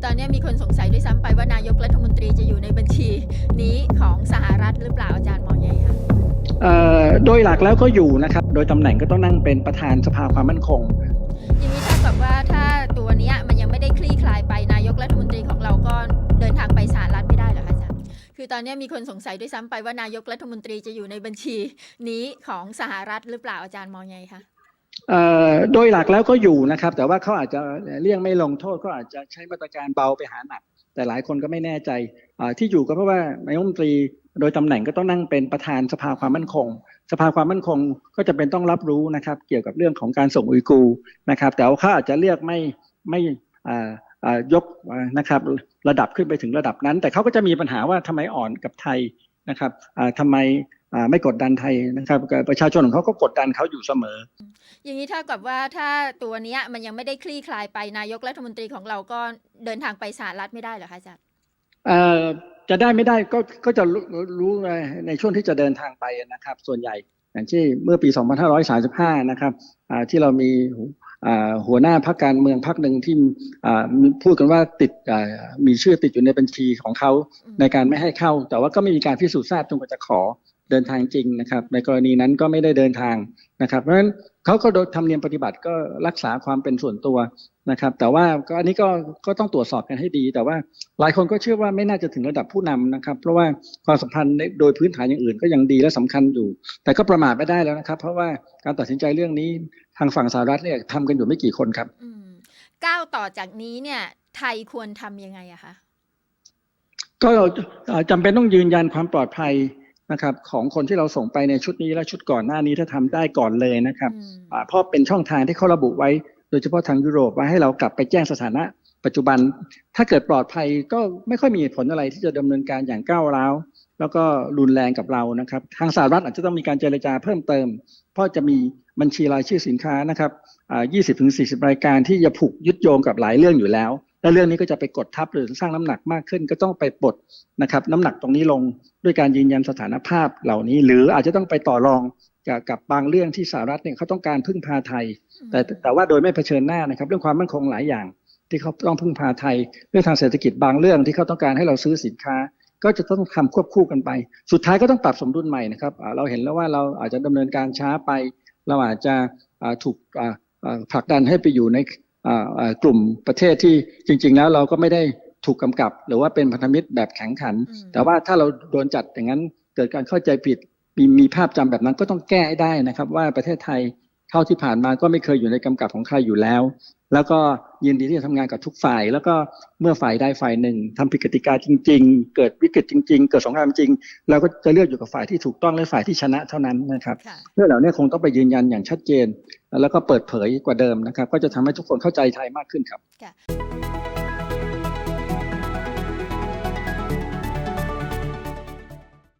คือตอนนี้มีคนสงสัยด้วยซ้ำไปว่านายกรัฐมนตรีจะอยู่ในบัญชีนี้ของสหรัฐหรือเปล่าอาจารย์มองยังไงคะเอ่อโดยหลักแล้วก็อยู่นะครับ โดยตำแหน่งก็ต้องนั่งเป็นประธานสภาความมั่นคงอย่างนี้เท่ากับว่าถ้าตัวเนี้ยมันยังไม่ได้คลี่คลายไปนายกรัฐมนตรีของเราก็เดินทางไปสหรัฐไม่ได้เหรอคะอาจารย์คือตอนนี้มีคนสงสัยด้วยซ้ำไปว่านายกรัฐมนตรีจะอยู่ในบัญชีนี้ของสหรัฐหรือเปล่าอาจารย์มองยังไงคะเอ่อ โดยหลักแล้วก็อยู่นะครับ แต่ว่าเขาอาจจะเลี่ยงไม่ลงโทษก็อาจจะใช้มาตรการเบาไปหาหนัก แต่หลายคนก็ไม่แน่ใจที่อยู่ก็เพราะว่านายกรัฐมนตรีโดยตำแหน่งก็ต้องนั่งเป็นประธานสภาความมั่นคง สภาความมั่นคงก็จะเป็นต้องรับรู้นะครับ เกี่ยวกับเรื่องของการส่งอุยกูร์นะครับ แต่ว่าเขาอาจจะเลือกไม่ไม่ยกนะครับระดับขึ้นไปถึงระดับนั้น แต่เขาก็จะมีปัญหาว่าทำไมอ่อนกับไทยนะครับอ่าทำไมไม่กดดันไทยนะครับ ประชาชนของเขาก็กดดันเขาอยู่เสมอ อย่างนี้เท่ากับว่าถ้าตัวเนี้ยมันยังไม่ได้คลี่คลายไปนายกรัฐมนตรีของเราก็เดินทางไปสหรัฐไม่ได้เหรอคะอาจารย์เอ่อจะได้ไม่ได้ก็ก็จะรู้รู้ในช่วงที่จะเดินทางไปนะครับ ส่วนใหญ่อย่างที่เมื่อปี 2535 นะครับอ่าที่เรามีอ่าหัวหน้าพรรคการเมืองพรรคหนึ่งที่อ่ามีพูดกันว่าติดอ่ามีชื่อติดอยู่ในบัญชีของเขาอืมในการไม่ให้เข้า แต่ว่าก็ไม่มีการพิสูจน์ทราบจนกว่าจะขอ เดินทางจริงนะครับ ในกรณีนั้นก็ไม่ได้เดินทางนะครับ เพราะฉะนั้นเขาก็โดยทำเนียมปฏิบัติก็รักษาความเป็นส่วนตัวนะครับ แต่ว่าก็อันนี้ก็ก็ต้องตรวจสอบกันให้ดี แต่ว่าหลายคนก็เชื่อว่าไม่น่าจะถึงระดับผู้นำนะครับ เพราะว่าความสัมพันธ์ในโดยพื้นฐานอย่างอื่นก็ยังดีและสำคัญอยู่ แต่ก็ประมาทไม่ได้แล้วนะครับ เพราะว่าการตัดสินใจเรื่องนี้ทางฝั่งสหรัฐเนี่ยทำกันอยู่ไม่กี่คนครับอืมก้าวต่อจากนี้เนี่ยไทยควรทำยังไงอะคะก็เอ่อจำเป็นต้องยืนยันความปลอดภัย นะครับของคนที่เราส่งไปในชุดนี้และชุดก่อนหน้านี้ถ้าทำได้ก่อนเลยนะครับอืมอ่าเพราะเป็นช่องทางที่เขาระบุไว้ โดยเฉพาะทางยุโรปว่าให้เรากลับไปแจ้งสถานะปัจจุบัน ถ้าเกิดปลอดภัยก็ไม่ค่อยมีเหตุผลอะไรที่จะดำเนินการอย่างก้าวร้าวแล้วก็รุนแรงกับเรานะครับ ทางสหรัฐอาจจะต้องมีการเจรจาเพิ่มเติม เพราะจะมีบัญชีรายชื่อสินค้านะครับอ่า20ถึง40 รายการที่จะผูกยึดโยงกับหลายเรื่องอยู่แล้ว และเรื่องนี้ก็จะไปกดทับหรือสร้างน้ำหนักมากขึ้น ก็ต้องไปปลดนะครับน้ำหนักตรงนี้ลงด้วยการยืนยันสถานภาพเหล่านี้ หรืออาจจะต้องไปต่อรองกับกับบางเรื่องที่สหรัฐเนี่ยเขาต้องการพึ่งพาไทย แต่แต่ว่าโดยไม่เผชิญหน้านะครับ เรื่องความมั่นคงหลายอย่าง ที่เขาต้องพึ่งพาไทย เรื่องทางเศรษฐกิจบางเรื่องที่เขาต้องการให้เราซื้อสินค้า ก็จะต้องทำควบคู่กันไป สุดท้ายก็ต้องปรับสมดุลใหม่นะครับเราเห็นแล้วว่าเราอาจจะดำเนินการช้าไป เราอาจจะถูกผลักดันให้ไปอยู่ใน กลุ่มประเทศที่จริง ๆ แล้วเราก็ไม่ได้ถูกกำกับ หรือว่าเป็นพันธมิตรแบบแข็งขันอืมแต่ว่าถ้าเราโดนจัดอย่างนั้นเกิดการเข้าใจผิดมีมีภาพจำแบบนั้นก็ต้องแก้ให้ได้นะครับ ว่าประเทศไทยเท่าที่ผ่านมาก็ไม่เคยอยู่ในกำกับของใครอยู่แล้ว แล้วก็ยินดีที่จะทำงานกับทุกฝ่าย แล้วก็เมื่อฝ่ายใดฝ่ายหนึ่งทำผิดกติกาจริง ๆ เกิดวิกฤตจริง ๆ เกิดสงครามจริงเราก็จะเลือกอยู่กับฝ่ายที่ถูกต้องและฝ่ายที่ชนะเท่านั้นนะครับค่ะเรื่องเหล่านี้คงต้องไปยืนยันอย่างชัดเจน แล้วก็เปิดเผยกว่าเดิมนะครับ ก็จะทำให้ทุกคนเข้าใจไทยมากขึ้นครับ